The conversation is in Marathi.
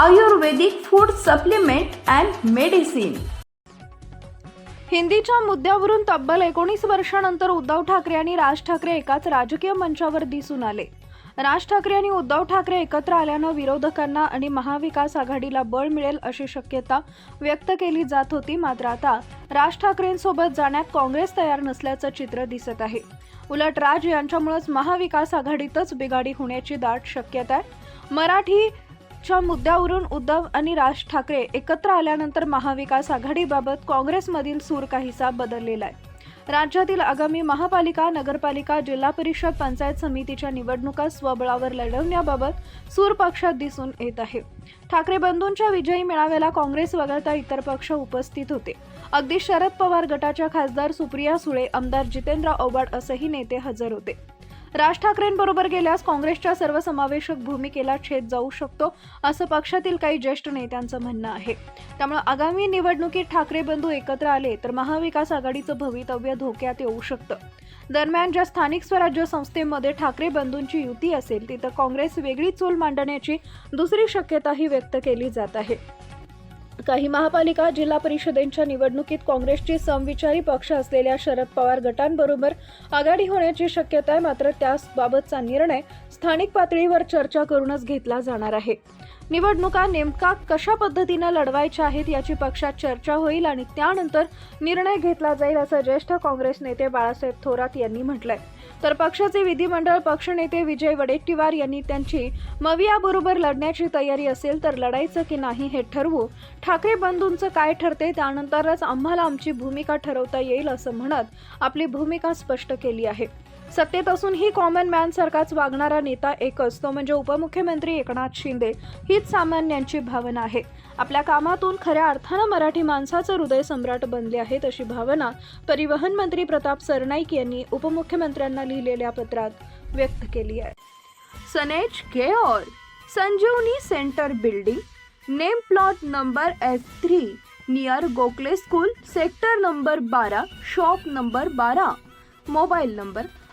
Ayurvedic food supplement and medicine. हिंदीच्या मुद्द्यावरून तब्बल एकोणीस वर्षानंतर उद्धव ठाकरे आणि राज ठाकरे एकाच राजकीय मंचावर दिसून आले. राज ठाकरे आणि उद्धव ठाकरे एकत्र आल्यानं विरोधकांना आणि महाविकास आघाडीला बळ मिळेल अशी शक्यता व्यक्त केली जात होती. मात्र आता राज ठाकरेंसोबत जाण्यात काँग्रेस तयार नसल्याचं चित्र दिसत आहे. उलट राज यांच्यामुळेच महाविकास आघाडीतच बिघाडी होण्याची दाट शक्यता आहे. मराठी च्या मुद्द्यावरून उद्धव आणि राज ठाकरे एकत्र आल्यानंतर महाविकास आघाडीबाबत काँग्रेसमधील सूर काहीसा बदललेला आहे. राज्यातील आगामी महापालिका नगरपालिका जिल्हा परिषद पंचायत समितीच्या निवडणुका स्वबळावर लढवण्याबाबत सूर पक्षात दिसून येत आहे. ठाकरे बंधूंच्या विजयी मेळाव्याला काँग्रेस वगळता इतर पक्ष उपस्थित होते. अगदी शरद पवार गटाच्या खासदार सुप्रिया सुळे आमदार जितेंद्र औवाड असेही नेते हजर होते. राज ठाकरेंबरोबर गेल्यास काँग्रेसच्या सर्वसमावेशक भूमिकेला छेद जाऊ शकतो असं पक्षातील काही ज्येष्ठ नेत्यांचं म्हणणं आहे. त्यामुळे आगामी निवडणुकीत ठाकरे बंधू एकत्र आले तर महाविकास आघाडीचं भवितव्य धोक्यात येऊ शकतं. दरम्यान ज्या स्थानिक स्वराज्य संस्थेमध्ये ठाकरे बंधूंची युती असेल तिथं काँग्रेस वेगळी चूल मांडण्याची दुसरी शक्यताही व्यक्त केली जात आहे. काही महापालिका जिल्हा परिषदेच्या निवडणुकीत काँग्रेसचे समविचारी पक्ष असलेल्या शरद पवार गटांबरोबर आघाडी होण्याची शक्यता आहे मात्र त्याबाबतचा निर्णय स्थानिक पातळीवर चर्चा करूनच घेतला जाणार आहे. निवडणुका नेमका कशा पद्धतीनं लढवायच्या आहेत याची पक्षात चर्चा होईल आणि त्यानंतर निर्णय घेतला जाईल असं ज्येष्ठ काँग्रेस नेते बाळासाहेब थोरात यांनी म्हटलंय. तर पक्षाचे विधिमंडळ पक्षनेते विजय वडेट्टीवार यांनी त्यांची मवियाबरोबर लढण्याची तयारी असेल तर लढायचं की नाही हे ठरवू. ठाकरे बंधूंचं काय ठरते त्यानंतरच आम्हाला आमची भूमिका ठरवता येईल असं म्हणत आपली भूमिका स्पष्ट केली आहे. सत्तेत असूनही कॉमन मॅन सारखाच वागणारा नेता एकच तो म्हणजे उपमुख्यमंत्री एकनाथ शिंदे. ही हीच सामान्यांची भावना आहे. आपल्या कामातून खऱ्या अर्थानं मराठी माणसाचं हृदय सम्राट बनले आहेत अशी भावना परिवहन मंत्री प्रताप सरनाईक यांनी उपमुख्यमंत्र्यांना लिहिलेल्या पत्रात व्यक्त केली आहे. सनेज care Sanjeevani centre building name plot number F three near Gokhale school sector number बारा शॉप नंबर बारा मोबाईल नंबर